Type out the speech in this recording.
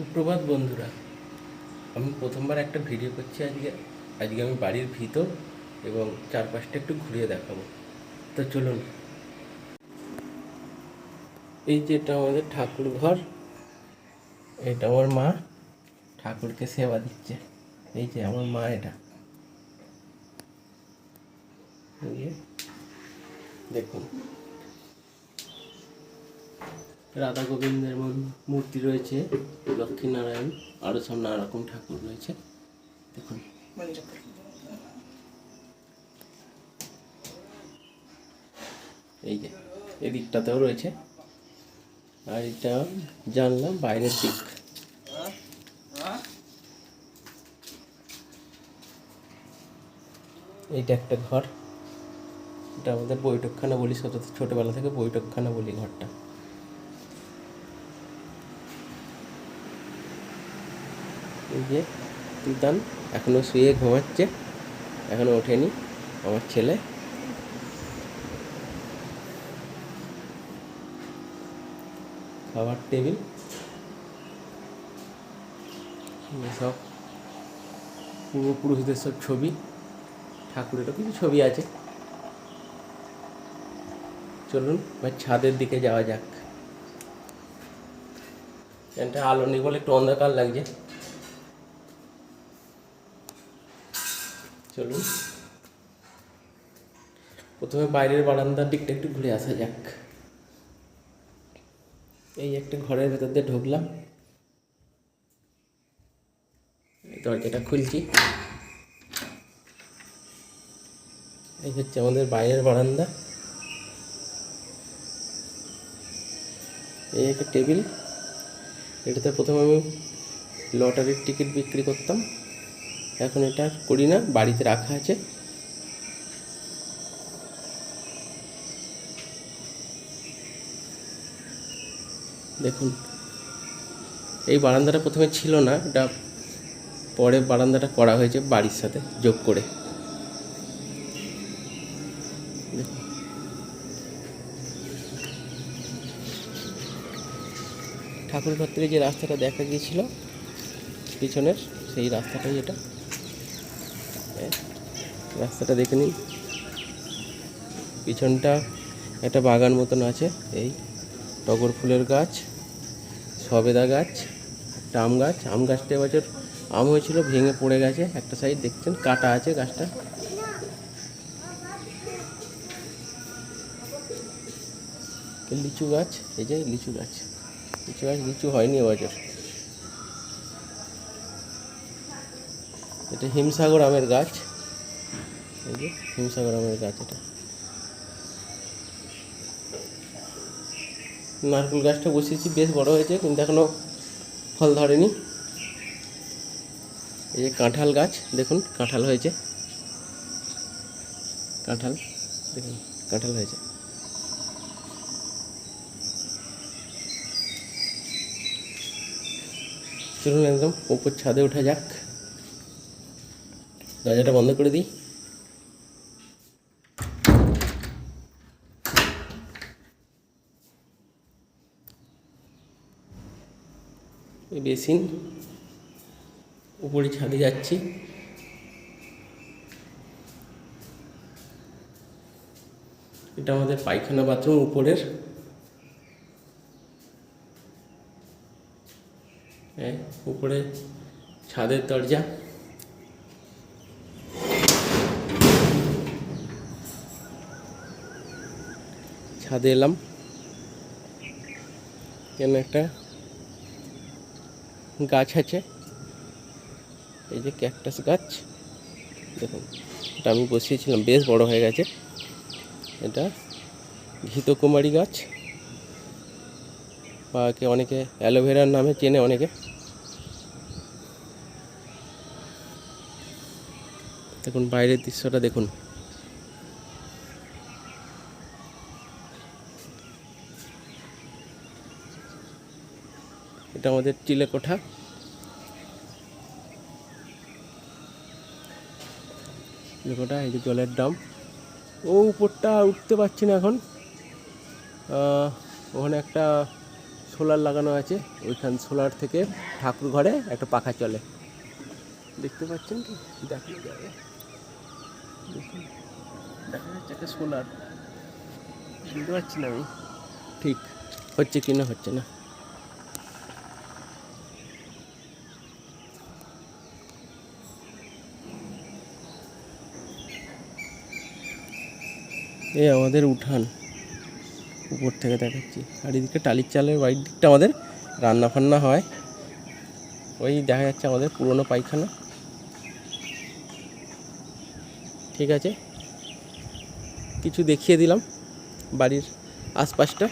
সুপ্রভাত বন্ধুরা, আমি প্রথমবার একটা ভিডিও করছি আজকে। আজকে আমি বাড়ির ভিতর এবং চারপাশটা একটু ঘুরিয়ে দেখাবো। তো চলুন। এই যে এটা আমাদের ঠাকুর ঘর, এটা আমার মা ঠাকুরকে সেবা দিচ্ছে। এই যে আমার মা এটা। দেখুন। রাধা গোবিন্দের মূর্তি রয়েছে, লক্ষ্মীনারায়ণ আরও সব নানা রকম ঠাকুর রয়েছে। দেখুন। এই যে, এদিকটাতেও রয়েছে। আর এটা জানলাম, বাইরের দিক। এইটা একটা ঘর। এটা আমাদের বৈঠকখানা বলি ছোট ছোটোবেলা থেকে বৈঠকখানা বলি ঘরটা। যে তুতান এখনও শুয়ে ঘুমাচ্ছে। এখনও ওঠেনি আমার ছেলে। খাবার টেবিল। সব পূর্বপুরুষদের সব ছবি। ঠাকুরেরও কিছু ছবি আছে। চলুন এবার ছাদের দিকে যাওয়া যাক। এটা আলো নেই বলে একটু অন্ধকার লাগছে। চলুন। প্রথমে বাইরের বারান্দার দিকটা একটু ঘুরে আসা যাক। এই একটা ঘরের ভেতর দিয়ে ঢুকলাম। দরজাটা খুলছি। এই হচ্ছে আমাদের বাইরের বারান্দা। এই একটা টেবিল। এটাতে প্রথমে আমি লটারির টিকিট বিক্রি করতাম। এখন এটা করি না, বাড়িতে রাখা আছে দেখুন, এই বারান্দাটা প্রথমে ছিল না, এটা পরে বারান্দাটা করা হয়েছে বাড়ির সাথে, যোগ করে দেখুন। ঠাকুর ঘর থেকে যে রাস্তাটা দেখা গিয়েছিল, পিছনের, সেই রাস্তাটাই এটা রাস্তাটা দেখে নিন। পিছনটা একটা বাগান মতন আছে, এই টগর ফুলের গাছ, সবেদা গাছ একটা আম গাছ। আম গাছটা এবছর, আম হয়েছিল, ভেঙে পড়ে গেছে একটা সাইড দেখছেন? কাটা আছে গাছটা। লিচু গাছ, এই যে লিচু গাছ। লিচু গাছ লিচু হয়নি এবছর। এটা হিমসাগর আমের গাছ। এই যে হিমসাগর আমের গাছ এটা। নারকেল গাছটা বসিয়েছি, বেশ বড় হয়েছে, কিন্তু এখনও ফল ধরেনি। এই যে কাঁঠাল গাছ, দেখুন, কাঁঠাল হয়েছে। কাঁঠাল, দেখুন, কাঁঠাল হয়েছে। চলুন একদম উপর ছাদে ওঠা যাক। দরজাটা বন্ধ করে দিই। বেসিন, উপরে ছাদে যাচ্ছি। এটা আমাদের পায়খানা বাথরুম উপরের। হ্যাঁ উপরে ছাদের দরজা। ছাদে এলাম। এখানে একটা গাছ আছে। এই যে ক্যাকটাস গাছ। দেখুন, এটা আমি বসিয়েছিলাম, বেশ বড় হয়ে গেছে। এটা ঘিতকুমারী গাছ। বা একে অনেকে অ্যালোভেরার নামে চেনে অনেকে। দেখুন, বাইরের দৃশ্যটা দেখুন। এটা আমাদের চিলেকোঠা চিলেকোঠা এই যে জলের ড্রাম। ও উপরটা উঠতে পারছি না এখন। ওখানে একটা সোলার লাগানো আছে, ওইখান সোলার থেকে ঠাকুর ঘরে একটা পাখা চলে। দেখতে পাচ্ছেন কি? দেখানো যাবে? দেখা যাচ্ছে একটা সোলার। বুঝতে পারছি না আমি। ঠিক, হচ্ছে কি না হচ্ছে না। এই আমাদের উঠান। উপর থেকে দেখাচ্ছি। আর এদিকে টালির চালের বাড়ির দিকটা আমাদের রান্না ফান্না হয়। ওই দেখা যাচ্ছে আমাদের পুরনো পায়খানা। ঠিক আছে। কিছু দেখিয়ে দিলাম বাড়ির আশপাশটা।